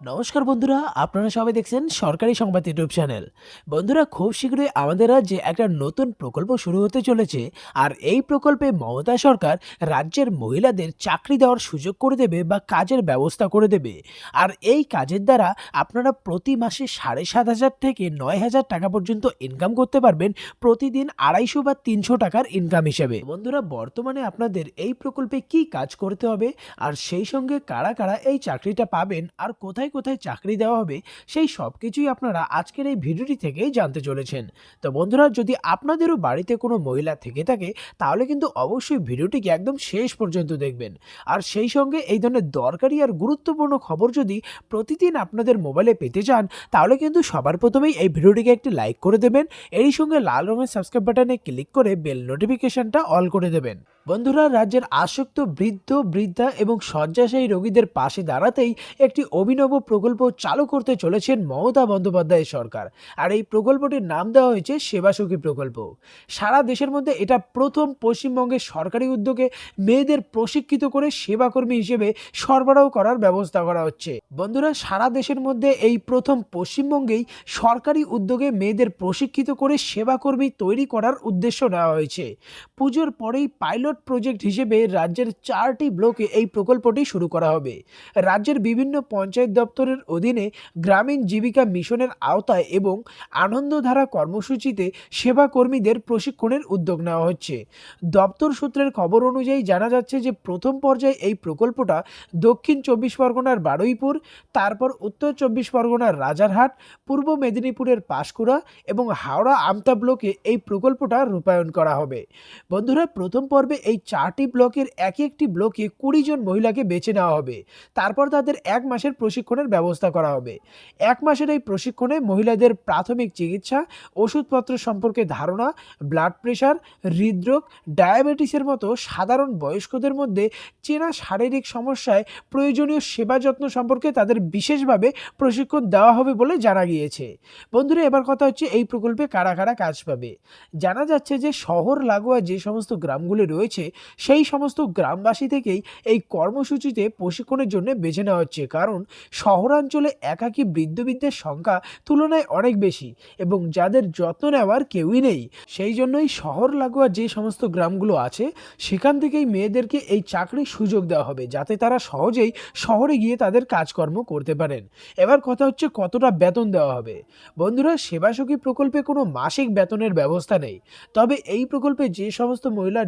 নমস্কার বন্ধুরা, আপনারা সবাই দেখছেন সরকারি সংবাদ ইউটিউব চ্যানেল। বন্ধুরা, খুব শীঘ্রই আমাদের রাজ্যে একটা নতুন প্রকল্প শুরু হতে চলেছে আর এই প্রকল্পে মমতা সরকার রাজ্যের মহিলাদের চাকরি দেওয়ার সুযোগ করে দেবে বা কাজের ব্যবস্থা করে দেবে। আর এই কাজের দ্বারা আপনারা প্রতি মাসে সাড়ে সাত হাজার থেকে নয় হাজার টাকা পর্যন্ত ইনকাম করতে পারবেন, প্রতিদিন আড়াইশো বা তিনশো টাকার ইনকাম হিসেবে। বন্ধুরা, বর্তমানে আপনাদের এই প্রকল্পে কি কাজ করতে হবে? আর সেই সঙ্গে কারা কারা এই চাকরিটা পাবেন? আর কোথায় কোথায় কোথায় চাকরি দেওয়া হবে, সেই সব কিছুই আপনারা আজকের এই ভিডিওটি থেকেই জানতে চলেছেন। তো বন্ধুরা, যদি আপনাদেরও বাড়িতে কোনো মহিলা থেকে থাকে, তাহলে কিন্তু অবশ্যই ভিডিওটিকে একদম শেষ পর্যন্ত দেখবেন। আর সেই সঙ্গে এই ধরনের দরকারি আর গুরুত্বপূর্ণ খবর যদি প্রতিদিন আপনাদের মোবাইলে পেতে চান, তাহলে কিন্তু সবার প্রথমেই এই ভিডিওটিকে একটি লাইক করে দেবেন। এরই সঙ্গে লাল রঙের সাবস্ক্রাইব বাটনে ক্লিক করে বেল নোটিফিকেশনটা অল করে দেবেন। বন্ধুরা, রাজ্যের আসক্ত বৃদ্ধ, বৃদ্ধা এবং শয্যাশায়ী রোগীদের পাশে দাঁড়াতেই একটি অভিনব প্রকল্প চালু করতে চলেছেন মমতা বন্দ্যোপাধ্যায় সরকার। আর এই প্রকল্পটির নাম দেওয়া হয়েছে সেবাসখী প্রকল্প। সারা দেশের মধ্যে এটা প্রথম পশ্চিমবঙ্গের সরকারি উদ্যোগে মেয়েদের প্রশিক্ষিত করে সেবাকর্মী হিসেবে সরবরাহ করার ব্যবস্থা করা হচ্ছে। বন্ধুরা, সারা দেশের মধ্যে এই প্রথম পশ্চিমবঙ্গেই সরকারি উদ্যোগে মেয়েদের প্রশিক্ষিত করে সেবাকর্মী তৈরি করার উদ্দেশ্য নেওয়া হয়েছে। পুজোর পরেই পাইলট প্রজেক্ট হিসেবে রাজ্যের চারটি ব্লকে এই প্রকল্পটি শুরু করা হবে। রাজ্যের বিভিন্ন পঞ্চায়েত দপ্তরের অধীনে গ্রামীণ জীবিকা মিশনের আওতায় এবং আনন্দধারা কর্মসূচিতে সেবাকর্মীদের প্রশিক্ষণের উদ্যোগ নেওয়া হচ্ছে। দপ্তর সূত্রের খবর অনুযায়ী জানা যাচ্ছে যে প্রথম পর্যায়ে এই প্রকল্পটা দক্ষিণ চব্বিশ পরগনার বারুইপুর, তারপর উত্তর চব্বিশ পরগনার রাজারহাট, পূর্ব মেদিনীপুরের পাঁশকুড়া এবং হাওড়া আমতা ব্লকে এই প্রকল্পটা রূপায়ণ করা হবে। বন্ধুরা, প্রথম পর্বে এই চারটি ব্লকের এক একটি ব্লকে কুড়ি জন মহিলাকে বেছে নেওয়া হবে। তারপর তাদের এক মাসের প্রশিক্ষণের ব্যবস্থা করা হবে। এক মাসের এই প্রশিক্ষণে মহিলাদের প্রাথমিক চিকিৎসা, ওষুধপত্র সম্পর্কে ধারণা, ব্লাড প্রেশার, হৃদরোগ, ডায়াবেটিসের মতো সাধারণ বয়স্কদের মধ্যে চেনা শারীরিক সমস্যায় প্রয়োজনীয় সেবা যত্ন সম্পর্কে তাদের বিশেষভাবে প্রশিক্ষণ দেওয়া হবে বলে জানা গিয়েছে। বন্ধুরা, এবার কথা হচ্ছে এই প্রকল্পে কারা কারা কাজ পাবে? জানা যাচ্ছে যে শহর লাগোয়া যে সমস্ত গ্রামগুলি রয়েছে সেই সমস্ত গ্রামবাসী থেকেই এই কর্মসূচিতে প্রশিক্ষণের জন্য বেছে নেওয়া হচ্ছে। কারণ শহরাঞ্চলে একাকী বৃদ্ধবৃদ্ধের সংখ্যা তুলনায় অনেক বেশি এবং যাদের যত্ন নেওয়ার কেউই নেই। সেই জন্যই শহর লাগোয়া যে সমস্ত গ্রামগুলো আছে, সেখান থেকেই মেয়েদেরকে এই চাকরির সুযোগ দেওয়া হবে, যাতে তারা সহজেই শহরে গিয়ে তাদের কাজকর্ম করতে পারেন। এবার কথা হচ্ছে কতটা বেতন দেওয়া হবে। বন্ধুরা, সেবাসখী প্রকল্পে কোনো মাসিক বেতনের ব্যবস্থা নেই। তবে এই প্রকল্পে যে সমস্ত মহিলা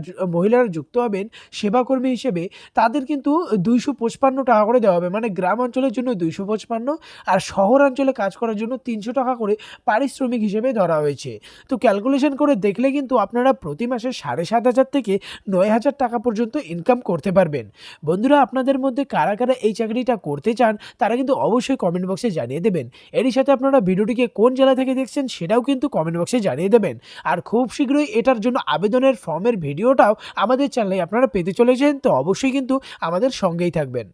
মহিলারা যুক্ত হবেন সেবাকর্মী হিসেবে, তাদের কিন্তু দুইশো পঁচপান্ন টাকা করে দেওয়া হবে। মানে গ্রাম অঞ্চলের জন্য দুইশো পঁচপান্ন আর শহর অঞ্চলে কাজ করার জন্য তিনশো টাকা করে পারিশ্রমিক হিসেবে ধরা হয়েছে। তো ক্যালকুলেশন করে দেখলে কিন্তু আপনারা প্রতি মাসে সাড়ে সাত হাজার থেকে নয় হাজার টাকা পর্যন্ত ইনকাম করতে পারবেন। বন্ধুরা, আপনাদের মধ্যে কারা কারা এই চাকরিটা করতে চান, তারা কিন্তু অবশ্যই কমেন্ট বক্সে জানিয়ে দেবেন। এরই সাথে আপনারা ভিডিওটিকে কোন জেলা থেকে দেখছেন সেটাও কিন্তু কমেন্ট বক্সে জানিয়ে দেবেন। আর খুব শীঘ্রই এটার জন্য আবেদনের ফর্মের ভিডিওটাও আমাদের চ্যানেলে আপনারা পেতে চলেছেন তো অবশ্যই কিন্তু আমাদের সঙ্গেই থাকবেন।